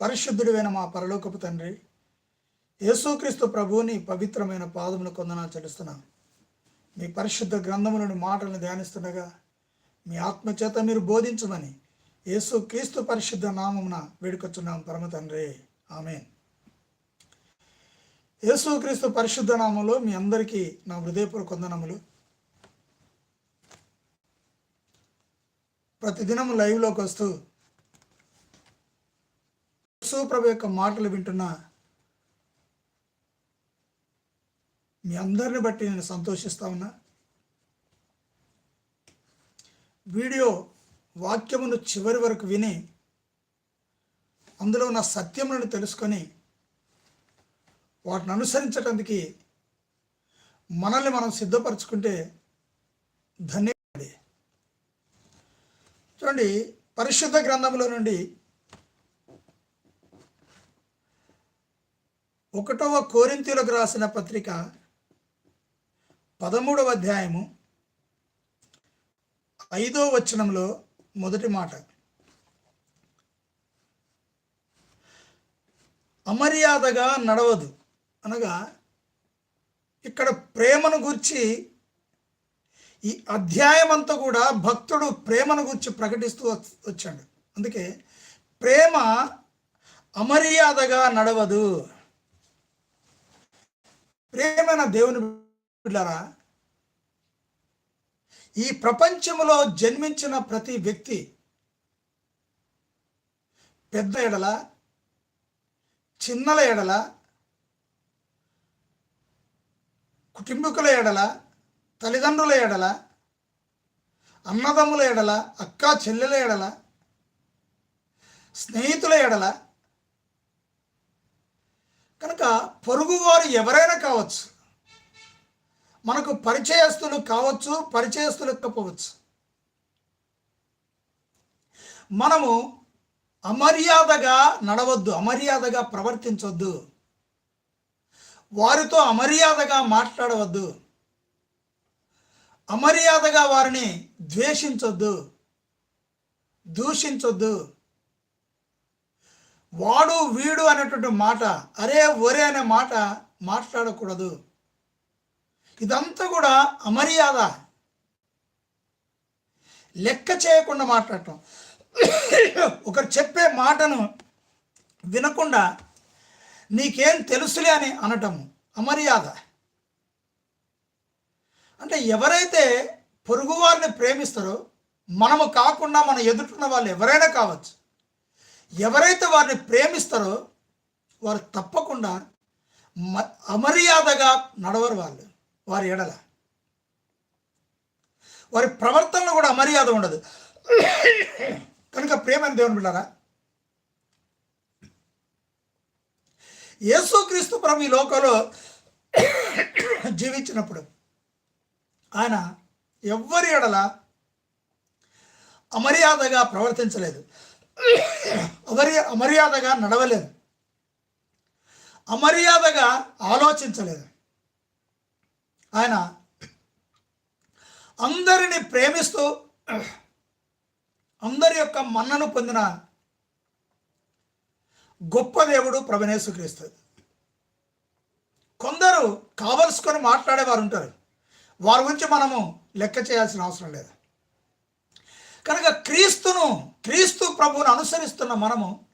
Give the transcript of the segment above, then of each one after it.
పరిశుద్ధుడైన మా పరలోకపు తండ్రి యేసుక్రీస్తు ప్రభువుని పవిత్రమైన పాదములు కొందనాలు చెల్లిస్తున్నాను. మీ పరిశుద్ధ గ్రంథములను మాటలను ధ్యానిస్తుండగా మీ ఆత్మచేత మీరు బోధించమని యేసు క్రీస్తు పరిశుద్ధ నామమున వేడుకొచ్చున్నాం పరమ తండ్రి. ఆమెన్. యేసు క్రీస్తు పరిశుద్ధ నామంలో మీ అందరికీ నా హృదయపూర్వక వందనములు. ప్రతిదినం లైవ్లోకి వస్తూ ప్రభు యొక్క మాటలు వింటున్న మీ అందరిని బట్టి నేను సంతోషిస్తా ఉన్నా. వీడియో వాక్యమును చివరి వరకు విని అందులో ఉన్న సత్యములను తెలుసుకొని వాటిని అనుసరించడానికి మనల్ని మనం సిద్ధపరచుకుంటే ధన్యవాదండి చూడండి పరిశుద్ధ గ్రంథంలో నుండి ఒకటవ కోరింతీలకు రాసిన పత్రిక పదమూడవ అధ్యాయము ఐదో వచనంలో మొదటి మాట. అమర్యాదగా నడవదు. అనగా ఇక్కడ ప్రేమను గుర్చి ఈ అధ్యాయం అంతా కూడా భక్తుడు ప్రేమను గురించి ప్రకటిస్తూ వచ్చాడు. అందుకే ప్రేమ అమర్యాదగా నడవదు. ప్రేమైన దేవుని బిడ్డలారా ఈ ప్రపంచంలో జన్మించిన ప్రతి వ్యక్తి పెద్ద ఎడల చిన్నల ఎడల కుటుంబకుల ఎడల తల్లిదండ్రుల ఎడల అన్నదమ్ముల ఎడల అక్క చెల్లెల ఎడల స్నేహితుల ఎడల కనుక పొరుగువారు ఎవరైనా కావచ్చు మనకు పరిచయస్తులు కావచ్చు పరిచయస్తులు ఎక్కపోవచ్చు మనము అమర్యాదగా నడవద్దు అమర్యాదగా ప్రవర్తించొద్దు. వారితో అమర్యాదగా మాట్లాడవద్దు. అమర్యాదగా వారిని ద్వేషించొద్దు దూషించొద్దు. వాడు వీడు అనేటువంటి మాట అరే ఒరే అనే మాట మాట్లాడకూడదు. ఇదంతా కూడా అమర్యాద. లెక్క చేయకుండా మాట్లాడటం. ఒకరు చెప్పే మాటను వినకుండా నీకేం తెలుసులే అని అనటము అమర్యాద. అంటే ఎవరైతే పొరుగువారిని ప్రేమిస్తారో మనము కాకుండా మన ఎదుటిన్న వాళ్ళు ఎవరైనా కావచ్చు. ఎవరైతే వారిని ప్రేమిస్తారో వారు తప్పకుండా మ అమర్యాదగా నడవరు వాళ్ళు వారి ఎడల. వారి ప్రవర్తనలో కూడా అమర్యాద ఉండదు. కనుక ప్రేమని దేవుని బిడ్డారా యేసుక్రీస్తు ప్రభు ఈ లోకంలో జీవించినప్పుడు ఆయన ఎవ్వరి ఎడల అమర్యాదగా ప్రవర్తించలేదు. అమర్య అమర్యాదగా నడవలేదు. అమర్యాదగా ఆలోచించలేదు. ఆయన అందరిని ప్రేమిస్తూ అందరి యొక్క మన్నను పొందిన గొప్ప దేవుడు ప్రభనేసుక్రీస్తు. కొందరు కావలసుకొని మాట్లాడేవారు ఉంటారు. వారి గురించి మనము లెక్క చేయాల్సిన అవసరం లేదు. కనుక క్రీస్తును క్రీస్తు ప్రభువును అనుసరిస్తున్న మనము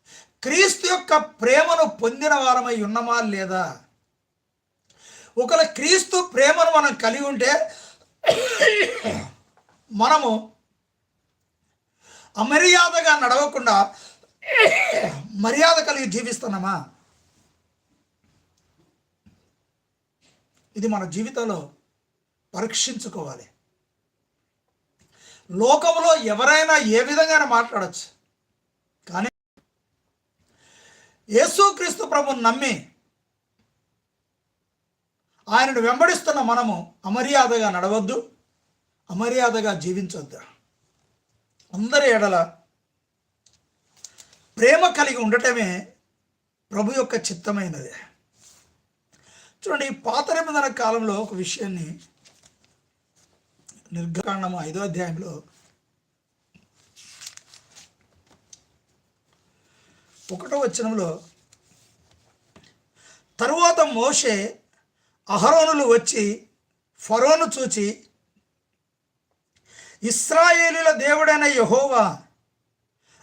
క్రీస్తు యొక్క ప్రేమను పొందిన వారమై ఉన్నమా లేదా? ఒకవేళ క్రీస్తు ప్రేమను మనం కలిగి ఉంటే మనము అమర్యాదగా నడవకుండా మర్యాద కలిగి జీవిస్తున్నామా? ఇది మన జీవితంలో పరీక్షించుకోవాలి. లోకంలో ఎవరైనా ఏ విధంగా మాట్లాడచ్చు. కానీ యేసుక్రీస్తు ప్రభుని నమ్మి ఆయనను వెంబడిస్తున్న మనము అమర్యాదగా నడవద్దు అమర్యాదగా జీవించొద్దు. అందరి ఎడల ప్రేమ కలిగి ఉండటమే ప్రభు యొక్క చిత్తమైనది. చూడండి పాత నిబంధన కాలంలో ఒక విషయాన్ని నిర్గకాండము ఐదో అధ్యాయంలో ఒకటో వచనంలో తరువాత మోషే అహరోనులు వచ్చి ఫరోను చూచి ఇస్రాయేలుల దేవుడైన యహోవా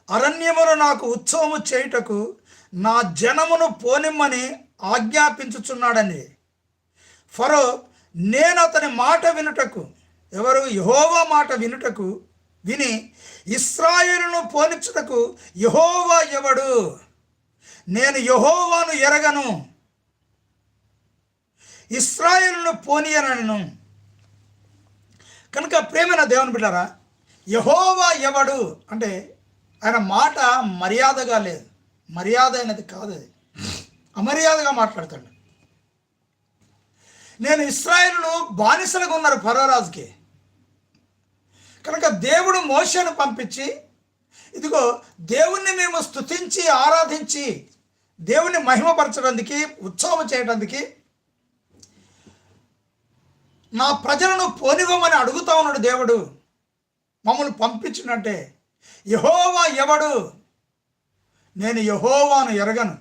అరణ్యమును నాకు ఉత్సవము చేయుటకు నా జనమును పోనిమ్మని ఆజ్ఞాపించుచున్నాడని. ఫరో నేను అతని మాట వినుటకు ఎవరు? యహోవా మాట వినుటకు విని ఇస్రాయేలును పోనిచ్చుటకు యహోవా ఎవడు? నేను యహోవాను ఎరగను. ఇస్రాయేలును పోనీయనను. కనుక ప్రేమైన దేవుని బిడ్డారా యహోవా ఎవడు? అంటే ఆయన మాట మర్యాదగా లేదు. మర్యాద అనేది కాదు అది. అమర్యాదగా మాట్లాడతాడు. నేను ఇస్రాయేలు బానిసలుగా ఉన్నారు పరోరాజుకి కనుక దేవుడు మోషను పంపించి ఇదిగో దేవుణ్ణి మేము స్తుతించి ఆరాధించి దేవుణ్ణి మహిమపరచడానికి ఉత్సవం చేయడానికి నా ప్రజలను పోనివ్వమని అడుగుతా ఉన్నాడు దేవుడు. మమ్మల్ని పంపించినట్టే యహోవా ఎవడు? నేను యహోవాను ఎరగను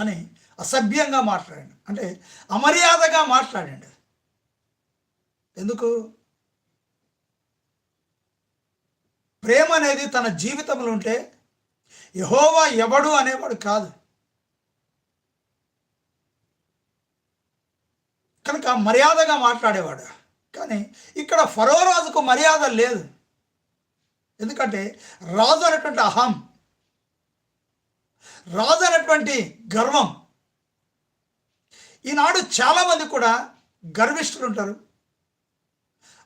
అని అసభ్యంగా మాట్లాడాడు. అంటే అమర్యాదగా మాట్లాడాడు. ఎందుకు? ప్రేమ అనేది తన జీవితంలో ఉంటే యహోవా ఎవడు అనేవాడు కాదు. కనుక మర్యాదగా మాట్లాడేవాడు. కానీ ఇక్కడ ఫరో రాజుకు మర్యాద లేదు. ఎందుకంటే రాజు అనేటువంటి అహం రాజు అనేటువంటి గర్వం. ఈనాడు చాలామంది కూడా గర్విష్ఠులు ఉంటారు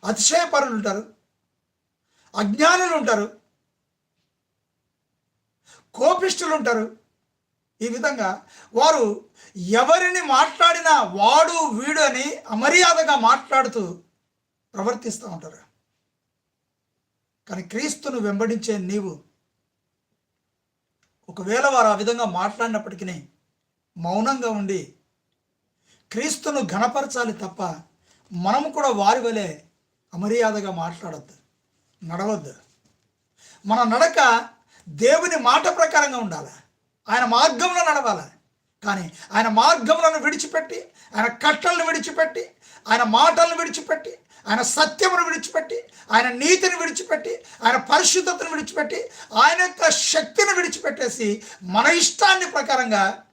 అతిశయపరులు ఉంటారు. అజ్ఞానులు ఉంటారు కోపిష్ఠులు ఉంటారు ఈ విధంగా వారు ఎవరిని మాట్లాడినా వాడు వీడు అని అమర్యాదగా మాట్లాడుతూ ప్రవర్తిస్తూ ఉంటారు. కానీ క్రీస్తును వెంబడించే నీవు ఒకవేళ వారు ఆ విధంగా మాట్లాడినప్పటికీ మౌనంగా ఉండి క్రీస్తును ఘనపరచాలి తప్ప మనము కూడా వారి వలె అమర్యాదగా మాట్లాడద్దు. నడవద్దు. మన నడక దేవుని మాట ప్రకారంగా ఉండాలి. ఆయన మార్గంలో నడవాలి. కానీ ఆయన మార్గములను విడిచిపెట్టి ఆయన కట్టలను విడిచిపెట్టి ఆయన మాటలను విడిచిపెట్టి ఆయన సత్యమును విడిచిపెట్టి ఆయన నీతిని విడిచిపెట్టి ఆయన పరిశుద్ధతను విడిచిపెట్టి ఆయన యొక్క శక్తిని విడిచిపెట్టేసి మన ఇష్టాన్ని ప్రకారంగా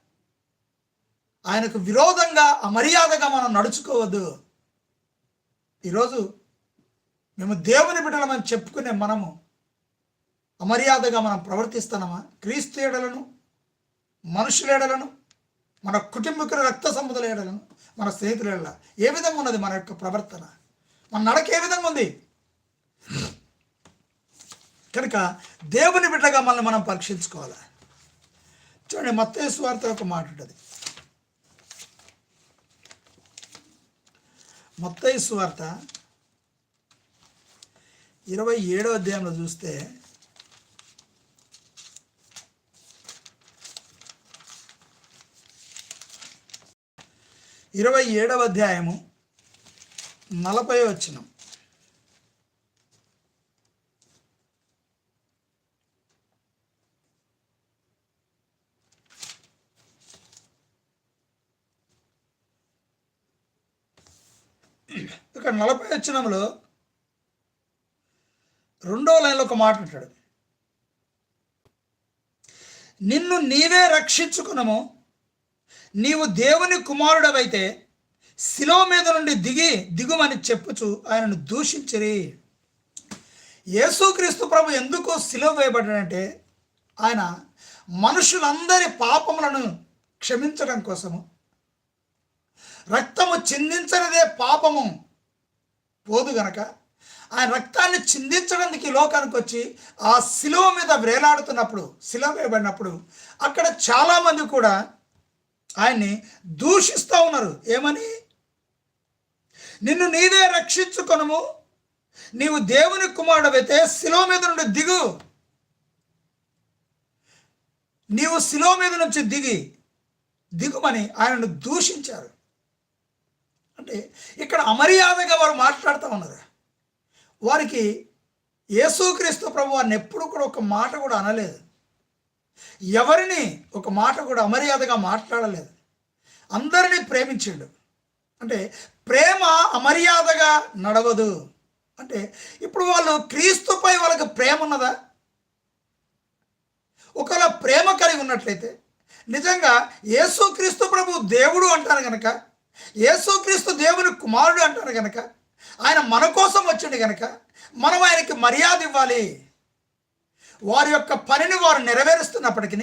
ఆయనకు విరోధంగా అమర్యాదగా మనం నడుచుకోవద్దు. ఈరోజు మేము దేవుని బిడ్డలమని చెప్పుకునే మనము అమర్యాదగా మనం ప్రవర్తిస్తున్నామా? క్రీస్తు ఏడలను మనుషుల ఏడలను మన కుటుంబీకుల రక్త సంబంధుల ఏడలను మన స్నేహితుల ఏడల. ఏ విధంగా ఉన్నది మన యొక్క ప్రవర్తన? మన నడక ఏ విధంగా ఉంది? కనుక దేవుని బిడ్డగా మనల్ని మనం పరీక్షించుకోవాలి? చూడండి మత్తయి వార్త ఒక మాట ఉంటుంది. మత్తయి వార్త ఇరవై ఏడో అధ్యాయంలో చూస్తే ఇరవై ఏడవ అధ్యాయము నలభై వచ్చిన ఇక్కడ నలభై వచ్చినంలో ఒక మాట అంటాడు. నిన్ను నీవే రక్షించుకునము. నీవు దేవుని కుమారుడవైతే శిలో మీద నుండి దిగి దిగుమని చెప్పుచు ఆయనను దూషించిరి. యేసుక్రీస్తు ప్రభు ఎందుకు శిలో వేయబడ్డాడంటే ఆయన మనుషులందరి పాపములను క్షమించడం కోసము. రక్తము చిందించనిదే పాపము. పోదు గనక ఆయన రక్తాన్ని చిందించడానికి లోకానికి వచ్చి ఆ శిలువ మీద వేలాడుతున్నప్పుడు శిలువ వేయబడినప్పుడు అక్కడ చాలామంది కూడా ఆయన్ని దూషిస్తూ ఉన్నారు. ఏమని? నిన్ను నీవే రక్షించుకొనము. నీవు దేవుని కుమారుడవైతే శిలో మీద నుండి దిగు. నీవు శిలో మీద నుంచి దిగి దిగుమని ఆయనను దూషించారు. అంటే ఇక్కడ అమర్యాదగా వారు మాట్లాడుతూ ఉన్నారు. వారికి యేసుక్రీస్తు ప్రభు వారిని ఎప్పుడు కూడా ఒక మాట కూడా అనలేదు. ఎవరిని ఒక మాట కూడా అమర్యాదగా మాట్లాడలేదు. అందరినీ ప్రేమించిండు. అంటే ప్రేమ అమర్యాదగా నడవదు. అంటే ఇప్పుడు వాళ్ళు క్రీస్తుపై వాళ్ళకి ప్రేమ ఉన్నదా? ఒకవేళ ప్రేమ కలిగి ఉన్నట్లయితే నిజంగా యేసుక్రీస్తు ప్రభు దేవుడు అంటారు కనుక యేసుక్రీస్తు దేవుని కుమారుడు అంటారు కనుక ఆయన మన కోసం వచ్చిండు కనుక మనం ఆయనకి మర్యాద ఇవ్వాలి. వారి యొక్క పనిని వారు నెరవేరుస్తున్నప్పటికీ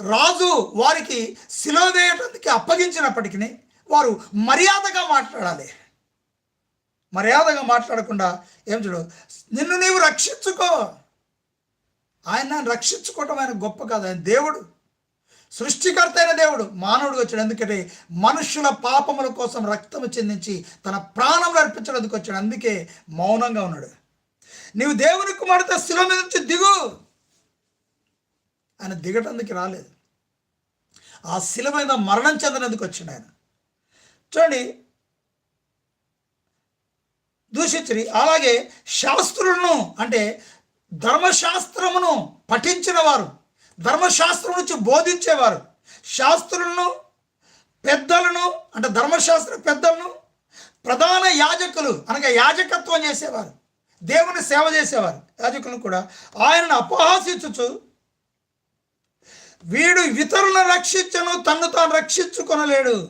రాజు వారికి సిలువ వేయటానికి అప్పగించినప్పటికీ వారు మర్యాదగా మాట్లాడాలి. మర్యాదగా మాట్లాడకుండా ఏం చూడు నిన్ను నీవు రక్షించుకో. ఆయన రక్షించుకోవటం ఆయన గొప్ప కాదు ఆయన దేవుడు. సృష్టికర్త అయిన దేవుడు మానవుడు వచ్చాడు. ఎందుకంటే మనుషుల పాపముల కోసం రక్తము చెందించి తన ప్రాణములు అర్పించడానికి వచ్చాడు. అందుకే మౌనంగా ఉన్నాడు. నీవు దేవుని కుమార్తె శిల మీద నుంచి దిగు ఆయన దిగటందుకు రాలేదు. ఆ శిల మీద మరణం చెందనందుకు వచ్చిండు ఆయన. చూడండి. దూషించి అలాగే శాస్త్రులను అంటే ధర్మశాస్త్రమును పఠించిన వారు ధర్మశాస్త్రం నుంచి బోధించేవారు. శాస్త్రులను పెద్దలను అంటే ధర్మశాస్త్ర పెద్దలను ప్రధాన యాజకులు అనగా యాజకత్వం చేసేవారు. దేవుని సేవ చేసేవారు. యాజకులను కూడా ఆయనను అపహాసించుచు వీడు ఇతరులను రక్షించను తన్ను తాను రక్షించుకొనలేడు.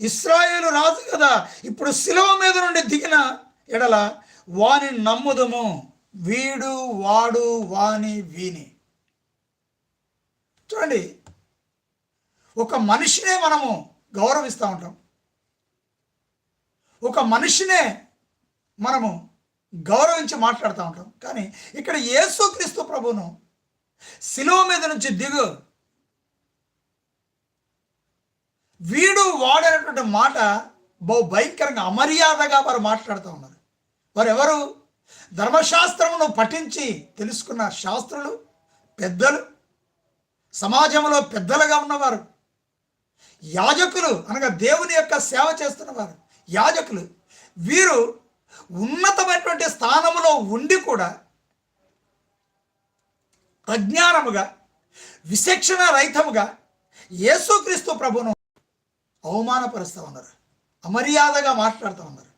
ఇస్రాయేలు రాజు కదా ఇప్పుడు శిలువ మీద నుండి దిగిన ఎడల వాని నమ్ముదము. వీడు వాడు వాని వీని. చూడండి. ఒక మనిషినే మనము గౌరవిస్తూ ఉంటాం. ఒక మనిషినే మనము గౌరవించి మాట్లాడుతూ ఉంటాం. కానీ ఇక్కడ యేసుక్రీస్తు ప్రభును శిలువ మీద నుంచి దిగు. వీడు వాడేటువంటి మాట బహు భయంకరంగా అమర్యాదగా వారు మాట్లాడుతూ ఉన్నారు. వారు ఎవరు ధర్మశాస్త్రమును పఠించి తెలుసుకున్న శాస్త్రులు పెద్దలు సమాజంలో పెద్దలుగా ఉన్నవారు. యాజకులు అనగా దేవుని యొక్క సేవ చేస్తున్నవారు. యాజకులు వీరు ఉన్నతమైనటువంటి స్థానములో ఉండి కూడా అజ్ఞానముగా విశిక్షణ రహితముగా యేసుక్రీస్తు ప్రభును అవమానపరుస్తూ ఉన్నారు. అమర్యాదగా మాట్లాడుతూ ఉన్నారు.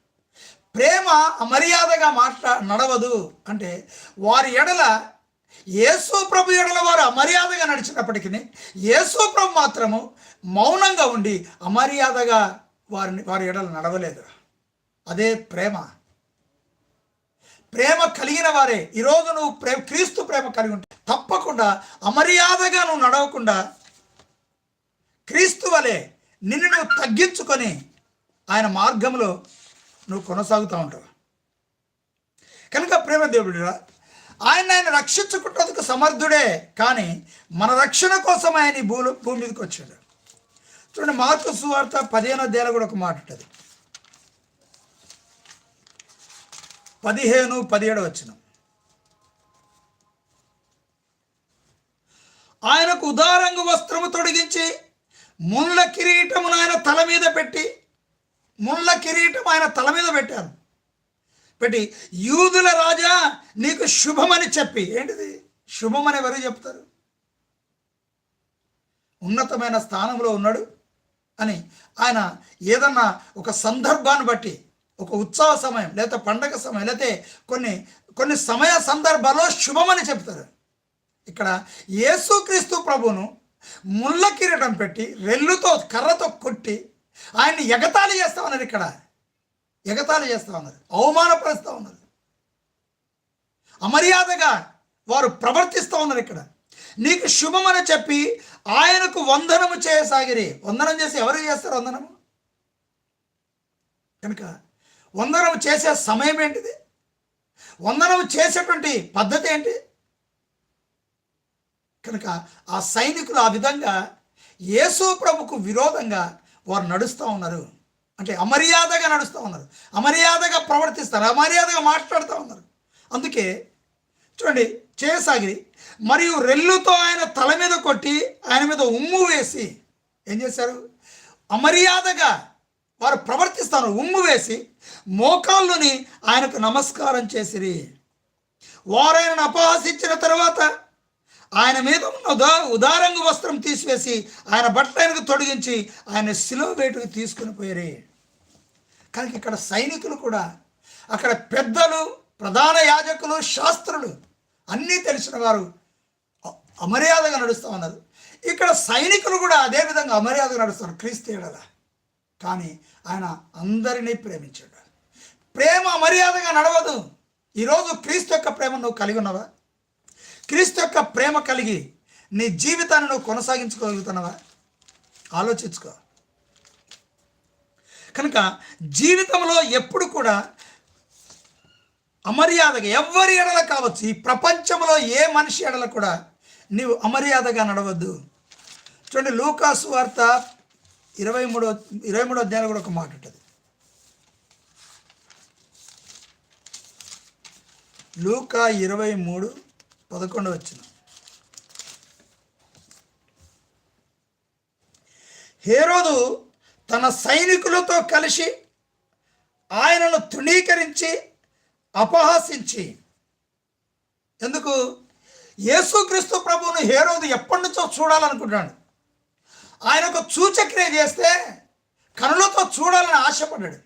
ప్రేమ అమర్యాదగా మాట్లా నడవదు. అంటే వారి ఎడల యేసు ప్రభు ఎడల వారు అమర్యాదగా నడిచినప్పటికీ యేసు ప్రభు మాత్రము మౌనంగా ఉండి అమర్యాదగా వారిని వారి ఎడలు నడవలేదు. అదే ప్రేమ. ప్రేమ కలిగిన వారే ఈరోజు నువ్వు ప్రేమ క్రీస్తు ప్రేమ కలిగి ఉంటే తప్పకుండా అమర్యాదగా నువ్వు నడవకుండా క్రీస్తు వలె నిన్ను నువ్వు తగ్గించుకొని ఆయన మార్గంలో నువ్వు కొనసాగుతూ ఉంటావు. కనుక ప్రేమ దేవుడిరా ఆయన ఆయన రక్షించుకుంటందుకు సమర్థుడే. కానీ మన రక్షణ కోసం ఆయన ఈ భూలో భూమి మీదకి వచ్చాడు. చూడండి మార్కు సువార్త పదిహేనో దేల కూడా ఒక మాట ఉంటుంది. పదిహేను పదిహేడు వచ్చిన. ఆయనకు ఉదారంగు వస్త్రము తొడిగించి ముళ్ళ కిరీటమును ఆయన తల మీద పెట్టి ముళ్ళ కిరీటం ఆయన తల మీద పెట్టారు. పెట్టి యూదుల రాజా నీకు శుభమని చెప్పి. ఏంటిది? శుభమని ఎవరు చెప్తారు? ఉన్నతమైన స్థానంలో ఉన్నాడు అని ఆయన ఏదన్నా ఒక సందర్భాన్ని బట్టి ఒక ఉత్సవ సమయం లేదా పండగ సమయం లేకపోతే కొన్ని కొన్ని సమయ సందర్భాల్లో శుభమని చెప్తారు. ఇక్కడ యేసుక్రీస్తు ప్రభును ముళ్ళ కిరీటం పెట్టి రెల్లుతో కర్రతో కొట్టి ఆయన్ని ఎగతాళి చేస్తామన్నారు ఇక్కడ. ఎగతాళి చేస్తూ ఉన్నారు అవమానపరుస్తూ ఉన్నారు. అమర్యాదగా వారు ప్రవర్తిస్తూ ఉన్నారు ఇక్కడ. నీకు శుభమని చెప్పి ఆయనకు వందనము చేయసాగిరి. వందనం చేసి ఎవరు చేస్తారు వందనము? కనుక వందనం చేసే సమయం ఏంటిది? వందనం చేసేటువంటి పద్ధతి ఏంటి? కనుక ఆ సైనికులు ఆ విధంగా యేసు ప్రభుకు విరోధంగా వారు నడుస్తూ ఉన్నారు. అంటే అమర్యాదగా నడుస్తూ ఉన్నారు. అమర్యాదగా ప్రవర్తిస్తారు అమర్యాదగా మాట్లాడుతూ ఉన్నారు. అందుకే చూడండి చేయసాగిరి మరియు రెల్లుతో ఆయన తల మీద కొట్టి ఆయన మీద ఉమ్ము వేసి ఏం చేశారు? అమర్యాదగా వారు ప్రవర్తిస్తారు ఉమ్ము వేసి మోకాళ్ళుని ఆయనకు నమస్కారం చేసిరి. వారైనను అపహసించిన తర్వాత ఆయన మీద ఉన్న ఉదా ఉదారంగు వస్త్రం తీసివేసి ఆయన బట్టలకు తొడిగించి ఆయన సిలువ వేటుకు తీసుకుని పోయారు. కనుక ఇక్కడ సైనికులు కూడా అక్కడ పెద్దలు ప్రధాన యాజకులు శాస్త్రులు అన్నీ తెలిసిన వారు అమర్యాదగా నడుస్తూ ఉన్నారు. ఇక్కడ సైనికులు కూడా అదే విధంగా అమర్యాదగా నడుస్తారు క్రీస్తుడల కానీ ఆయన అందరినీ ప్రేమించాడు. ప్రేమ అమర్యాదగా నడవదు. ఈరోజు క్రీస్తు యొక్క ప్రేమ నువ్వు కలిగి ఉన్నావా? క్రీస్తు యొక్క ప్రేమ కలిగి నీ జీవితాన్ని నువ్వు కొనసాగించుకోగలుగుతున్నావా? ఆలోచించుకో. కనుక జీవితంలో ఎప్పుడు కూడా అమర్యాదగా ఎవరి ఎడల కావచ్చు ఈ ప్రపంచంలో ఏ మనిషి ఎడల కూడా నీవు అమర్యాదగా నడవద్దు. చూడండి లూకాసు వార్త ఇరవై మూడో ఇరవై మూడో అధ్యాయంలో కూడా ఒక మాట ఉంటుంది. లూకా ఇరవై మూడు పదకొండు వచ్చిన. హేరోదు తన సైనికులతో కలిసి ఆయనను తృణీకరించి అపహాసించి. ఎందుకు? యేసుక్రీస్తు ప్రభువును హేరోదు ఎప్పటి నుంచో చూడాలనుకుంటున్నాడు. ఆయన ఒక సూచక్రియ చేస్తే కనులతో చూడాలని ఆశపడ్డాడు.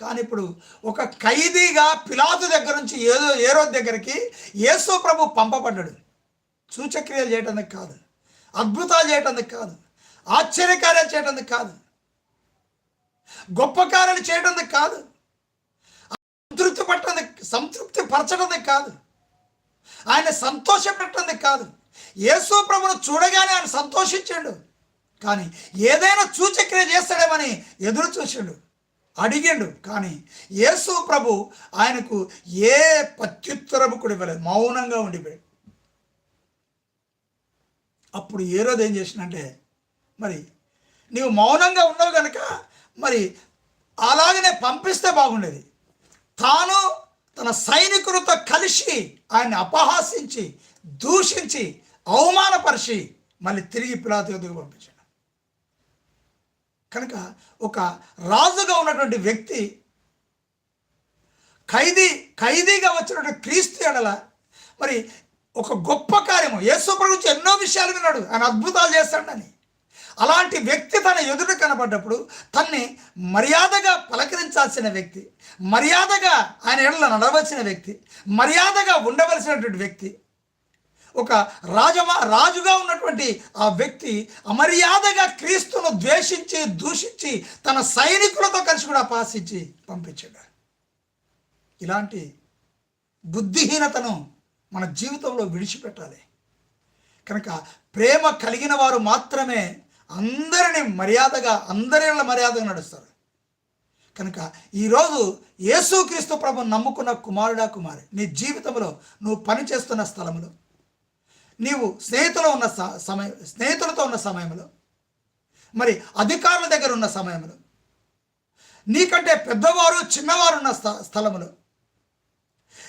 కానీ ఇప్పుడు ఒక ఖైదీగా పిలాతు దగ్గర నుంచి ఏదో ఏరో దగ్గరికి యేసు ప్రభు పంపబడ్డాడు. సూచక్రియలు చేయటానికి కాదు అద్భుతాలు చేయటానికి కాదు ఆశ్చర్యకార్యాలు చేయటానికి కాదు. గొప్ప కార్యాలు చేయడానికి కాదు. సంతృప్తి పట్టడం సంతృప్తి పరచడం కాదు. ఆయన సంతోష కాదు. యేసు ప్రభును చూడగానే ఆయన సంతోషించాడు. కానీ ఏదైనా సూచక్రియ చేస్తాడేమని ఎదురు చూశాడు. అడిగాడు. కానీ యేసు ప్రభు ఆయనకు ఏ ప్రత్యుత్తరము కూడా ఇవ్వలేదు. మౌనంగా ఉండిపోయాడు. అప్పుడు ఏ రోజు ఏం చేసినంటే మరి నీవు మౌనంగా ఉన్నావు కనుక మరి అలాగనే పంపిస్తే బాగుండేది. తాను తన సైనికులతో కలిసి ఆయన్ని అపహాసించి దూషించి అవమానపరిచి మళ్ళీ తిరిగి పిలాతు ఎదుగు పంపించాడు. కనుక ఒక రాజుగా ఉన్నటువంటి వ్యక్తి ఖైదీ ఖైదీగా వచ్చినటువంటి క్రీస్తు ఎడల మరి ఒక గొప్ప కార్యము. యేసు గురించి ఎన్నో విషయాలు విన్నాడు. ఆయన అద్భుతాలు చేస్తాడని. అలాంటి వ్యక్తి తన ఎదుట కనపడ్డప్పుడు తన్ని మర్యాదగా పలకరించాల్సిన వ్యక్తి మర్యాదగా ఆయన ఎడల నడవలసిన వ్యక్తి మర్యాదగా ఉండవలసినటువంటి వ్యక్తి. ఒక రాజమా రాజుగా ఉన్నటువంటి ఆ వ్యక్తి అమర్యాదగా క్రీస్తును ద్వేషించి దూషించి తన సైనికులతో కలిసి కూడా పాసించి పంపించాడు. ఇలాంటి బుద్ధిహీనతను మన జీవితంలో విడిచిపెట్టాలి. కనుక ప్రేమ కలిగిన వారు మాత్రమే అందరిని మర్యాదగా అందరి మర్యాదగా నడుస్తారు. కనుక ఈరోజు యేసుక్రీస్తు ప్రభు నమ్ముకున్న కుమారుడా కుమారి నీ జీవితంలో నువ్వు పనిచేస్తున్న స్థలంలో నీవు స్నేహితులు ఉన్న స- సమయం స్నేహితులతో ఉన్న సమయంలో మరి అధికారుల దగ్గర ఉన్న సమయంలో నీకంటే పెద్దవారు చిన్నవారు ఉన్న స్థ స్థలములు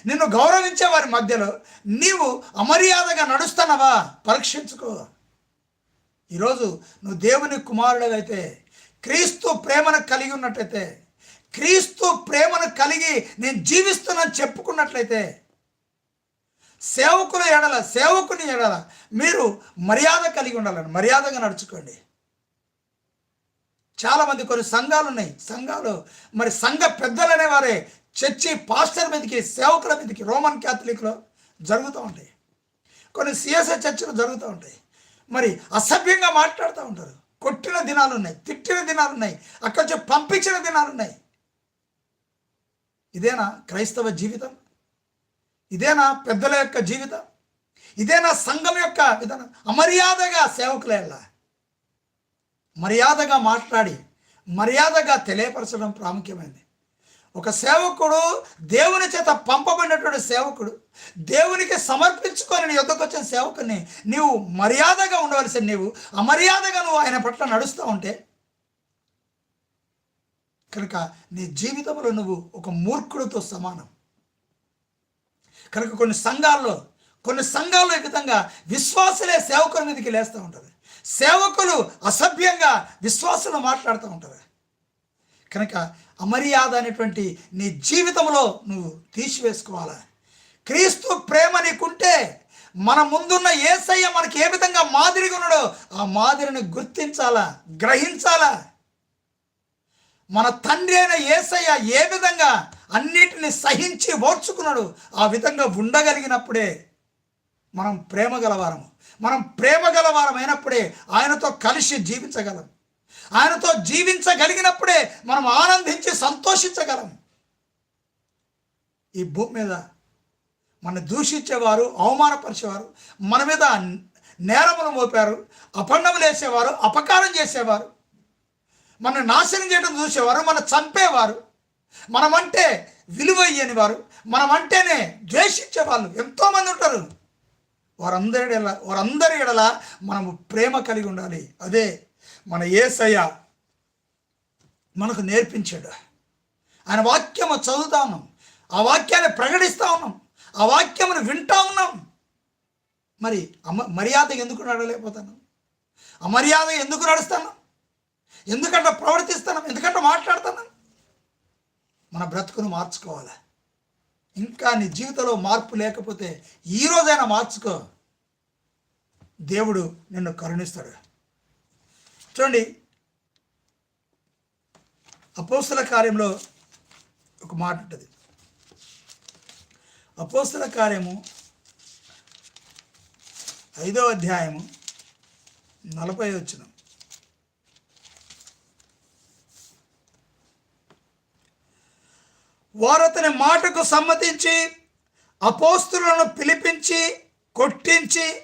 నిన్ను గౌరవించే వారి మధ్యలో నీవు అమర్యాదగా నడుస్తున్నావా? పరీక్షించుకో. ఈరోజు నువ్వు దేవుని కుమారుడవైతే క్రీస్తు ప్రేమను కలిగి ఉన్నట్లయితే క్రీస్తు ప్రేమను కలిగి నేను జీవిస్తున్నాను చెప్పుకున్నట్లయితే సేవకుల ఎడల సేవకుని ఎడల మీరు మర్యాద కలిగి ఉండాలని మర్యాదగా నడుచుకోండి. చాలామంది కొన్ని సంఘాలు ఉన్నాయి. సంఘాలు మరి సంఘ పెద్దలు అనేవారే చర్చి పాస్టర్ మీదకి సేవకుల మీదకి రోమన్ క్యాథలిక్లో జరుగుతూ ఉంటాయి. కొన్ని సిఎస్ఐ చర్చలు జరుగుతూ ఉంటాయి. మరి అసభ్యంగా మాట్లాడుతూ ఉంటారు. కొట్టిన దినాలు ఉన్నాయి తిట్టిన దినాలు ఉన్నాయి అక్కడి నుంచి పంపించిన దినాలు ఉన్నాయి ఇదేనా క్రైస్తవ జీవితం? ఇదేనా పెద్దల యొక్క జీవితం? ఇదేనా సంఘం యొక్క విధానం? అమర్యాదగా సేవకులేళ్ళ? మర్యాదగా మాట్లాడి మర్యాదగా తెలియపరచడం ప్రాముఖ్యమైనది ఒక సేవకుడు దేవుని చేత పంపబడినటువంటి సేవకుడు దేవునికి సమర్పించుకొని నీ వచ్చిన సేవకుని నీవు మర్యాదగా ఉండవలసిన నీవు అమర్యాదగా నువ్వు ఆయన పట్ల నడుస్తూ ఉంటే కనుక నీ జీవితంలో నువ్వు ఒక మూర్ఖుడితో సమానం. కనుక కొన్ని సంఘాల్లో కొన్ని సంఘాల్లో ఈ విధంగా విశ్వాసులే సేవకుల మీదకి లేస్తూ ఉంటారు సేవకులు అసభ్యంగా విశ్వాసులు మాట్లాడుతూ ఉంటారు కనుక అమర్యాద అనేటువంటి నీ జీవితంలో నువ్వు తీసివేసుకోవాలా. క్రీస్తు ప్రేమ నీకుంటే మన ముందున్న ఏసయ్య మనకి ఏ విధంగా మాదిరిగా ఉన్నాడో ఆ మాదిరిని గుర్తించాలా గ్రహించాలా? మన తండ్రి అయిన ఏసయ్య ఏ విధంగా అన్నిటిని సహించి ఓర్చుకున్నాడు ఆ విధంగా ఉండగలిగినప్పుడే మనం ప్రేమ గలవారము. మనం ప్రేమ గలవారం అయినప్పుడే ఆయనతో కలిసి జీవించగలం. ఆయనతో జీవించగలిగినప్పుడే మనం ఆనందించి సంతోషించగలం. ఈ భూమి మీద మన దూషించేవారు అవమానపరిచేవారు మన మీద నేరములు మోపారు అపండములు వేసేవారు అపకారం చేసేవారు మన నాశనం చేయడం చూసేవారు మన చంపేవారు మనమంటే విలువయ్యని వారు మనమంటేనే ద్వేషించే వాళ్ళు ఎంతోమంది ఉంటారు. వారందరి వారందరి ఎడల మనము ప్రేమ కలిగి ఉండాలి. అదే మన ఏసయ్య మనకు నేర్పించాడు. ఆయన వాక్యము చదువుతా ఉన్నాం. ఆ వాక్యాన్ని ప్రకటిస్తూ ఉన్నాం. ఆ వాక్యమును వింటా ఉన్నాం. మరి అమ మర్యాద ఎందుకు నడలేకపోతాను అమర్యాద ఎందుకు నడుస్తాను? ఎందుకంటే ప్రవర్తిస్తాను? ఎందుకంటే మాట్లాడతాను? మన బ్రతుకును మార్చుకోవాలి? ఇంకా నీ జీవితంలో మార్పు లేకపోతే ఈరోజైనా మార్చుకో. దేవుడు నిన్ను కరుణిస్తాడు. చూడండి. అపోస్తుల కార్యంలో ఒక మాట ఉంటుంది. అపోస్తుల కార్యము ఐదో అధ్యాయము నలభై వచ్చిన వారు అతని మాటకు సమ్మతించి అపోస్తులను పిలిపించి కొట్టించి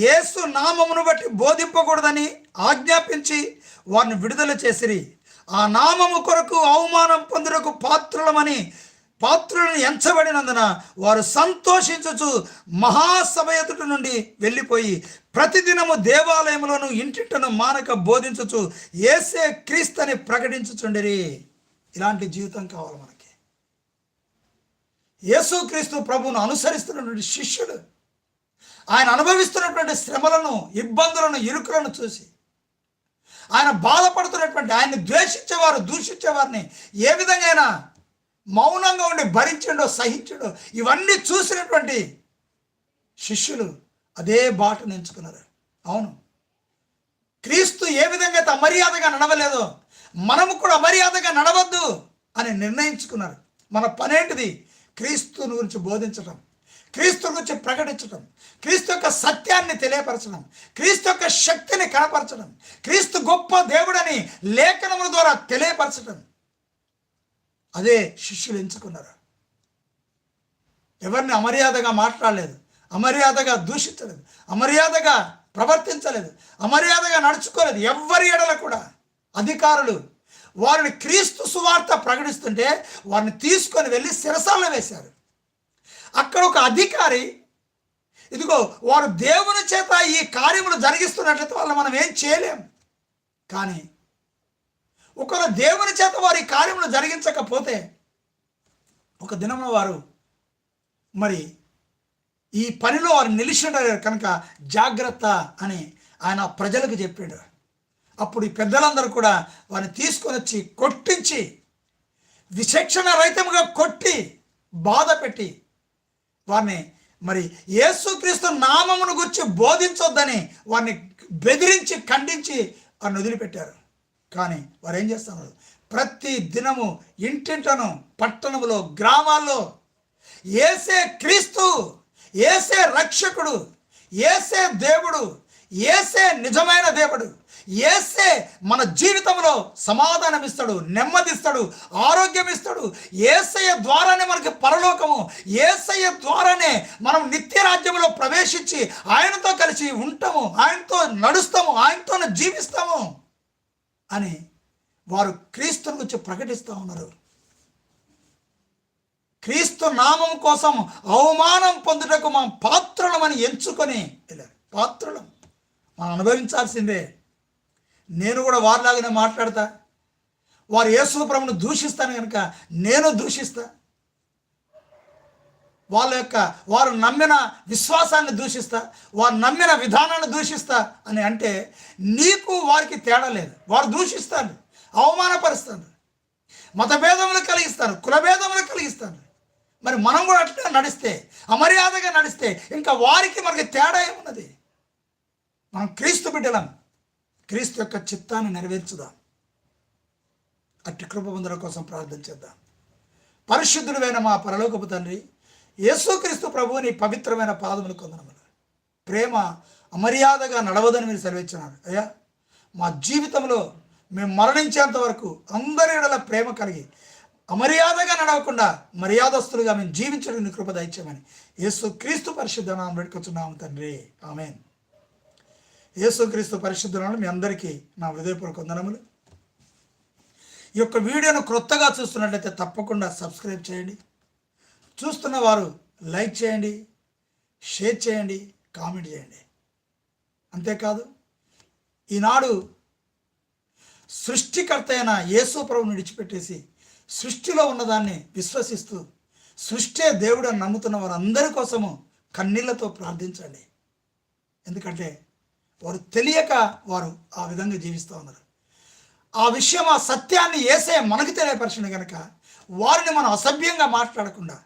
యేసు నామమును బట్టి బోధింపకూడదని ఆజ్ఞాపించి వారిని విడుదల చేసిరి. ఆ నామము కొరకు అవమానం పొందుటకు పాత్రులమని పాత్రులను ఎంచబడినందున వారు సంతోషించుచు మహాసభ ఎదుటి నుండి వెళ్ళిపోయి ప్రతిదినము దేవాలయములను ఇంటింటను మానక బోధించుచు ఏసే క్రీస్తని ప్రకటించుచుండిరి. ఇలాంటి జీవితం కావాలి మనకి. యేసుక్రీస్తు ప్రభువును అనుసరిస్తున్నటువంటి శిష్యుడు ఆయన అనుభవిస్తున్నటువంటి శ్రమలను ఇబ్బందులను ఇరుకులను చూసి ఆయన బాధపడుతున్నటువంటి ఆయన్ని ద్వేషించేవారు దూషించేవారిని ఏ విధంగా అయినా మౌనంగా ఉండి భరించడో సహించడో ఇవన్నీ చూసినటువంటి శిష్యులు అదే బాటను ఎంచుకున్నారు అవును. క్రీస్తు ఏ విధంగా అయితే అమర్యాదగా నడవలేదో మనము కూడా అమర్యాదగా నడవద్దు అని నిర్ణయించుకున్నారు. మన పనేంటిది క్రీస్తుని గురించి బోధించడం క్రీస్తు గురించి ప్రకటించడం క్రీస్తు యొక్క సత్యాన్ని తెలియపరచడం క్రీస్తు యొక్క శక్తిని కనపరచడం క్రీస్తు గొప్ప దేవుడని లేఖనముల ద్వారా తెలియపరచడం. అదే శిష్యులు ఎంచుకున్నారు. ఎవరిని అమర్యాదగా మాట్లాడలేదు అమర్యాదగా దూషించలేదు అమర్యాదగా ప్రవర్తించలేదు అమర్యాదగా నడుచుకోలేదు ఎవ్వరి ఎడల కూడా అధికారులు వారిని క్రీస్తు సువార్త ప్రకటిస్తుంటే వారిని తీసుకొని వెళ్ళి శిరసాలను వేశారు. అక్కడ ఒక అధికారి ఇదిగో వారు దేవుని చేత ఈ కార్యములు జరిగిస్తున్నట్లయితే వాళ్ళు మనం ఏం చేయలేం. కానీ ఒకరు దేవుని చేత వారి కార్యములు జరిగించకపోతే ఒక దినమున వారు మరి ఈ పనిలో వారు నిలిచి కనుక జాగ్రత్త అని ఆయన ప్రజలకు చెప్పాడు. అప్పుడు ఈ పెద్దలందరూ కూడా వారిని తీసుకొని వచ్చి కొట్టించి విచక్షణ రహితముగా కొట్టి బాధ పెట్టి వారిని మరి యేసుక్రీస్తు నామమును గురించి బోధించొద్దని వారిని బెదిరించి ఖండించి వారిని వదిలిపెట్టారు. కానీ వారు ఏం చేస్తున్నారు? ప్రతి దినము ఇంటింటను పట్టణములో గ్రామాల్లో ఏసే క్రీస్తు ఏసే రక్షకుడు ఏసే దేవుడు ఏసే నిజమైన దేవుడు ఏసే మన జీవితంలో సమాధానం ఇస్తాడు నెమ్మదిస్తాడు ఆరోగ్యం ఇస్తాడు ఏసయ్య ద్వారానే మనకి పరలోకము. ఏసయ్య ద్వారానే మనం నిత్య రాజ్యంలో ప్రవేశించి ఆయనతో కలిసి ఉంటాము ఆయనతో నడుస్తాము ఆయనతోనే జీవిస్తాము అని వారు క్రీస్తుని గురించి ప్రకటిస్తూ ఉన్నారు. క్రీస్తు నామం కోసం అవమానం పొందుటకు మా పాత్రలమని ఎంచుకొని వెళ్ళారు. పాత్రలం. మనం అనుభవించాల్సిందే నేను కూడా వారిలాగానే మాట్లాడతా. వారు యేసు ప్రభును దూషిస్తాను కనుక నేను దూషిస్తా. వాళ్ళ యొక్క వారు నమ్మిన విశ్వాసాన్ని దూషిస్తా. వారు నమ్మిన విధానాన్ని దూషిస్తా అని అంటే నీకు వారికి తేడా లేదు. వారు దూషిస్తారు అవమానపరుస్తారు మతభేదములు కలిగిస్తారు కులభేదములు కలిగిస్తారు మరి మనం కూడా అట్లా నడిస్తే అమర్యాదగా నడిస్తే ఇంకా వారికి మనకి తేడా ఏమున్నది? మనం క్రీస్తు బిడ్డలం. క్రీస్తు యొక్క చిత్తాన్ని నెరవేర్చుదాం. అట్టి కృప పొందడం కోసం ప్రార్థన చేద్దాం. పరిశుద్ధుడైన మా పరలోకపు తండ్రి యేసుక్రీస్తు ప్రభువుని పవిత్రమైన పాదములు కొందనములు ప్రేమ అమర్యాదగా నడవదని మీరు సెలవిచ్చినారు. అయ్యా మా జీవితంలో మేము మరణించేంత వరకు అందరి ఎడల ప్రేమ కలిగి అమర్యాదగా నడవకుండా మర్యాదస్తులుగా మేము జీవించడానికి కృప దయచేయమని. యేసు క్రీస్తు పరిశుద్ధ నామం పెట్టుకొచ్చున్నాము తండ్రి. ఆమెన్. యేసుక్రీస్తు పరిశుద్ధులను మీ అందరికీ నా హృదయపూర్వక వందనములు. ఈ యొక్క వీడియోను క్రొత్తగా చూస్తున్నట్లయితే తప్పకుండా సబ్స్క్రైబ్ చేయండి. చూస్తున్న వారు లైక్ చేయండి షేర్ చేయండి కామెంట్ చేయండి. అంతేకాదు ఈనాడు సృష్టికర్త అయిన యేసు ప్రభుని విడిచిపెట్టేసి సృష్టిలో ఉన్నదాన్ని విశ్వసిస్తూ సృష్టే దేవుడు నమ్ముతున్న వారందరి కోసము కన్నీళ్ళతో ప్రార్థించండి. ఎందుకంటే వారు తెలియక వారు ఆ విధంగా జీవిస్తూ ఉన్నారు. ఆ విషయం ఆ సత్యాన్ని ఏసే మనకు తెలియపరచండి కనుక వారిని మనం అసభ్యంగా మాట్లాడకుండా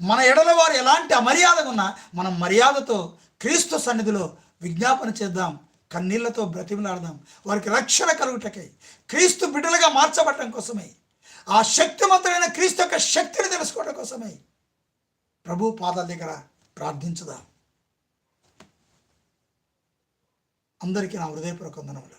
మన ఎడల వారు ఎలాంటి అమర్యాదగా ఉన్నా మనం మర్యాదతో క్రీస్తు సన్నిధిలో విజ్ఞాపన చేద్దాం కన్నీళ్ళతో బ్రతిమలాడదాం. వారికి రక్షణ కలుగుటకై క్రీస్తు బిడ్డలుగా మార్చబడటం కోసమే ఆ శక్తివంతుడైన క్రీస్తు యొక్క శక్తిని తెలుసుకోవడం కోసమే ప్రభు పాదాల దగ్గర ప్రార్థించుదాం. అందరికీ నా హృదయపూర్వక వందనములు.